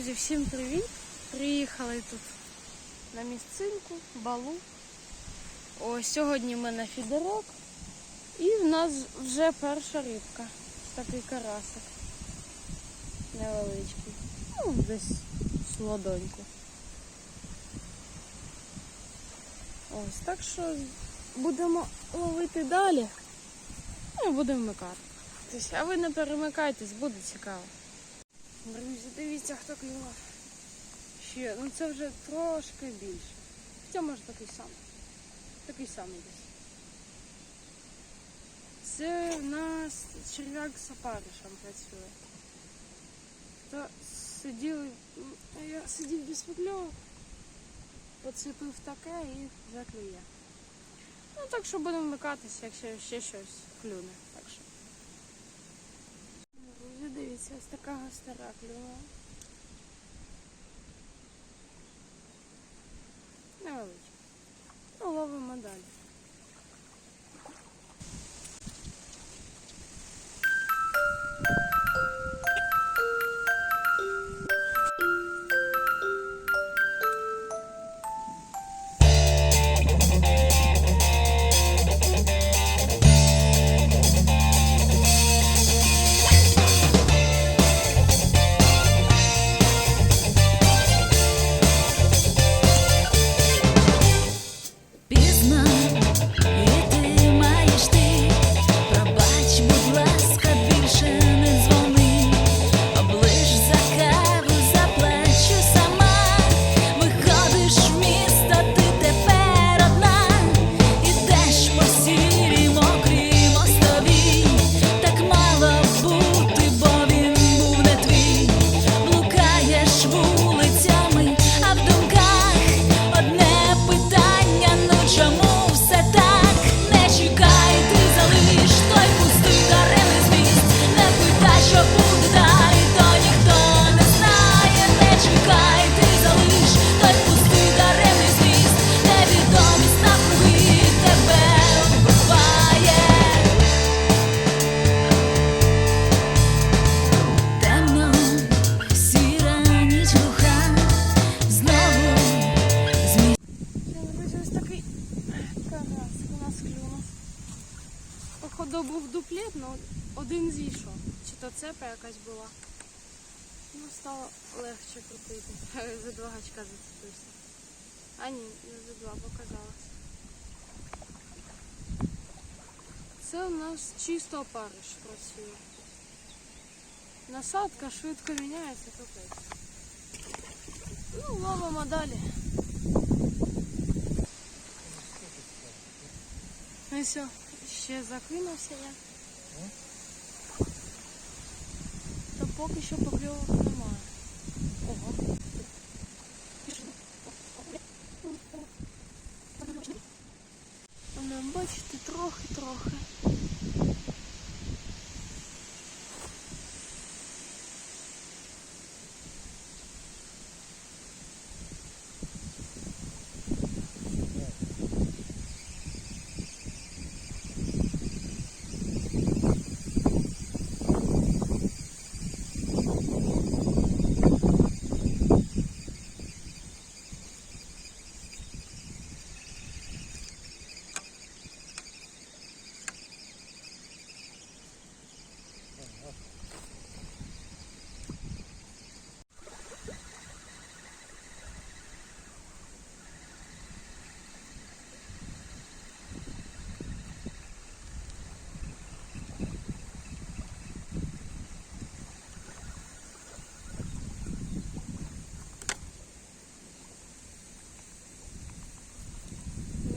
Друзі, всім привіт! Приїхали тут на місцинку, балу. Ось сьогодні ми на фідерок. І в нас вже перша рибка. Такий карасик. Невеличкий. Ну, десь з ладоньку. Ось, так що будемо ловити далі. Ну, і будемо вмикати. А ви не перемикайтесь, буде цікаво. Друзі, дивіться, хто клював. Ще, ну це вже трошки більше. Хоча може такий самий. Такий самий десь. Це в нас черв'як з опаришем працює. То сиділи, м, я сидів без покльовок, поцепив таке і вже клює. Ну так що будемо вмикатися, якщо ще щось клюне. Так що. Друзі, дивіться, ось така стара клюва. Невеличка. Ну, ловимо далі. Походу був дуплет, але один зійшов. Чи то цепа якась була. Ну, стало легше крутити. За два гачка зацепився. А ні, не за два, показалось. Це у нас чисто опариш працює. Насадка швидко міняється, капець. Ну, ловимо далі. Ну і все, ще закинувся я. Та поки що покльовок немає. Ого. Ну, бачите, трохи-трохи.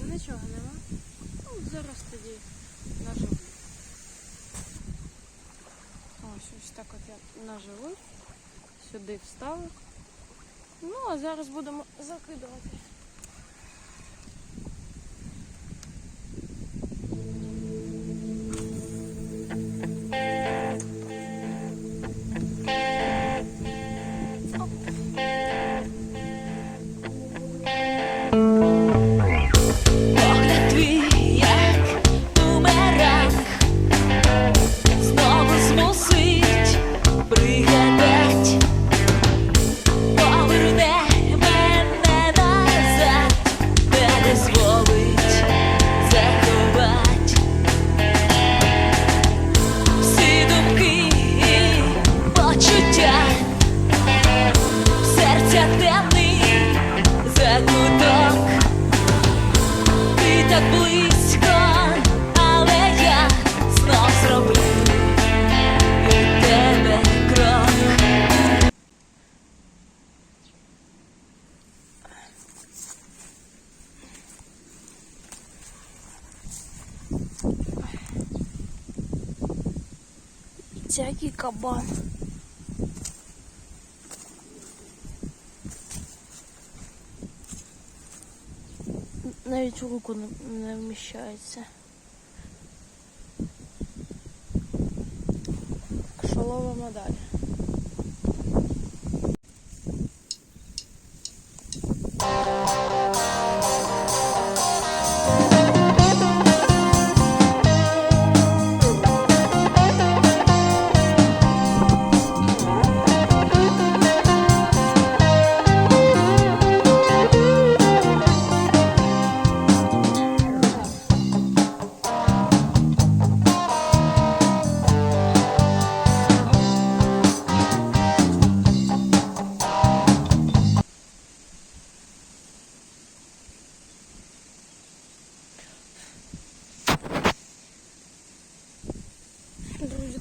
Ну нічого нема. Ну, зараз тоді наживлю. Ось ось так от я наживив, сюди вставив. Ну, а зараз будемо закидувати. святений закуток, ти так близько, але я знов зроблю від тебе крок. Кабан. Навіть в руку не- вміщається. Що ловимо далі?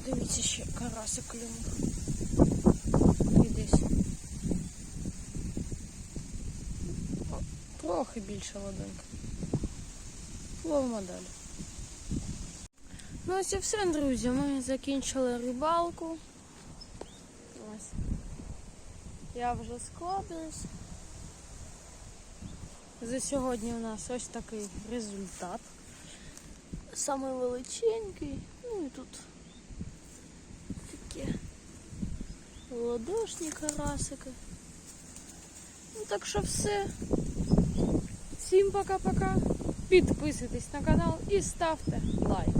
Дивіться ще карасик клюнув. І десь. Трохи більше ладонька. Ловимо далі. Ну ось і все, друзі. Ми закінчили рибалку. Ось. Я вже складуюсь. За сьогодні у нас ось такий результат. Саме величенький. Ну і тут ладошні карасики. Ну так що все. Всім пока-пока. Підписуйтесь на канал і ставте лайк.